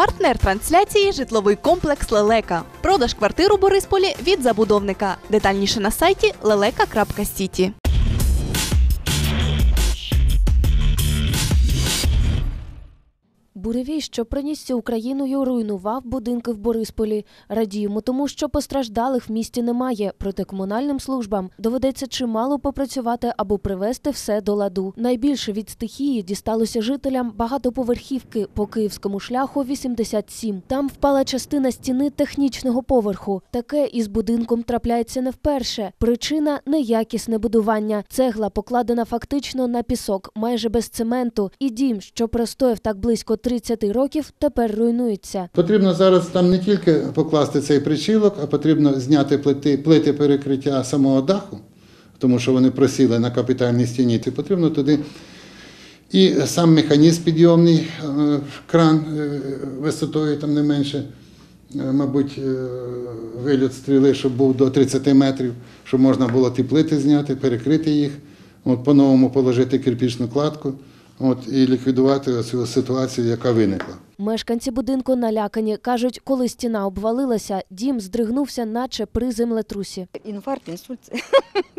Партнер трансляції житловий комплекс Лелека. Продаж квартир у Борисполі від забудовника. Детальніше на сайті leleka.city. Буревій, що пронісся Україною, руйнував будинки в Борисполі. Радіємо тому, що постраждалих в місті немає. Проте комунальним службам доведеться чимало попрацювати, аби привести все до ладу. Найбільше від стихії дісталося жителям багатоповерхівки по київському шляху 87. Там впала частина стіни технічного поверху. Таке із будинком трапляється не вперше. Причина неякісне будування. Цегла покладена фактично на пісок, майже без цементу. І дім, що простояв так близько 30 років, тепер руйнується. Потрібно зараз там не тільки покласти цей причілок, а потрібно зняти плити, плити перекриття самого даху, тому що вони просіли на капітальній стіні. Це потрібно туди і сам механізм підйомний, е, кран е, висотою там не менше, е, мабуть, виліт стріли, щоб був до 30 метрів, щоб можна було ті плити зняти, перекрити їх, от, по-новому положити кирпічну кладку от, і ліквідувати цю ситуацію, яка виникла. Мешканці будинку налякані. Кажуть, коли стіна обвалилася, дім здригнувся, наче при землетрусі. Інфаркт, інсульт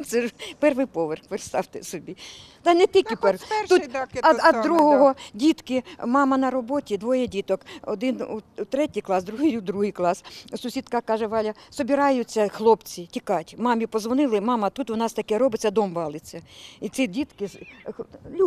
це, ж перший поверх, представте собі. Та не тільки перший. Тут, а, а другого дітки, мама на роботі, двоє діток. Один у, у третій клас, другий у другий клас. Сусідка каже, Валя, собираються хлопці тікати. Мамі позвонили, мама, тут у нас таке робиться, дом валиться. І ці дітки.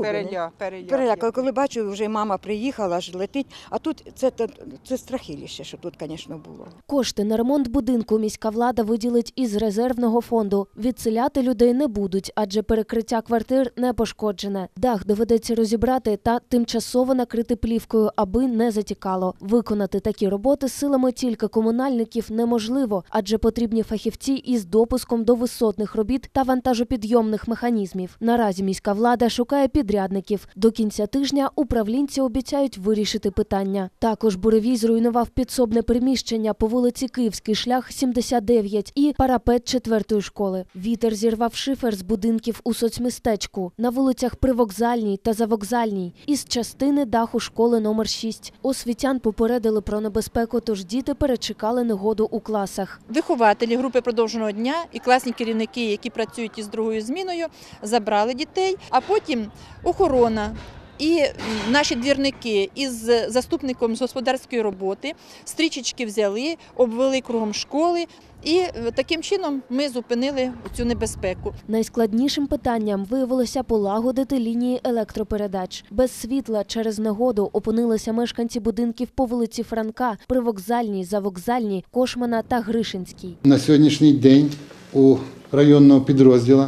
Переля, переля. Переляка. Коли бачу, вже мама приїхала, аж летить. А тут це, це, це страхіліще, що тут, звісно, було. Кошти на ремонт будинку міська влада виділить із резервного фонду. Відселяти людей не будуть, адже перекриття квартир не пошкоджене. Дах доведеться розібрати та тимчасово накрити плівкою, аби не затікало. Виконати такі роботи силами тільки комунальників неможливо, адже потрібні фахівці із допуском до висотних робіт та вантажопідйомних механізмів. Наразі міська влада шукає підрядників. До кінця тижня управлінці обіцяють вирішити питання. Також буревій зруйнував підсобне приміщення по вулиці Київський шлях 79 і парапет четвертої школи. Вітер зірвав шифер з будинків у соцмістечку на вулицях Привокзальній та Завокзальній із частини даху школи номер 6. Освітян попередили про небезпеку, тож діти перечекали негоду у класах. Вихователі групи продовженого дня і класні керівники, які працюють із другою зміною, забрали дітей, а потім охорона. І наші двірники із заступником з господарської роботи стрічечки взяли, обвели кругом школи, і таким чином ми зупинили цю небезпеку. Найскладнішим питанням виявилося полагодити лінії електропередач. Без світла через негоду опинилися мешканці будинків по вулиці Франка, Привокзальній, Завокзальній, Кошмана та Гришинській. На сьогоднішній день у районного підрозділу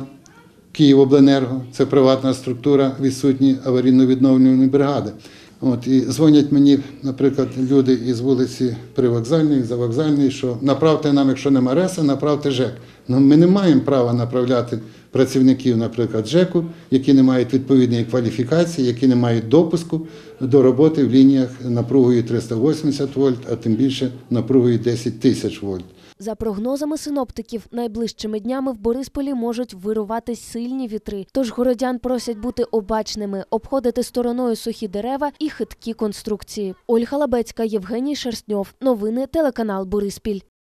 Київобленерго, це приватна структура, відсутні аварійно-відновлювальні бригади. От, і дзвонять мені, наприклад, люди із вулиці Привокзальної, Завокзальної, що направте нам, якщо нема РЕСа, направте ЖЕК. Ну, ми не маємо права направляти працівників, наприклад, ЖЕКу, які не мають відповідної кваліфікації, які не мають допуску до роботи в лініях напругою 380 вольт, а тим більше напругою 10 тисяч вольт. За прогнозами синоптиків, найближчими днями в Борисполі можуть вируватись сильні вітри. Тож городян просять бути обачними, обходити стороною сухі дерева і хиткі конструкції. Ольга Лабецька, Євгеній Шерстньов. Новини телеканал Бориспіль.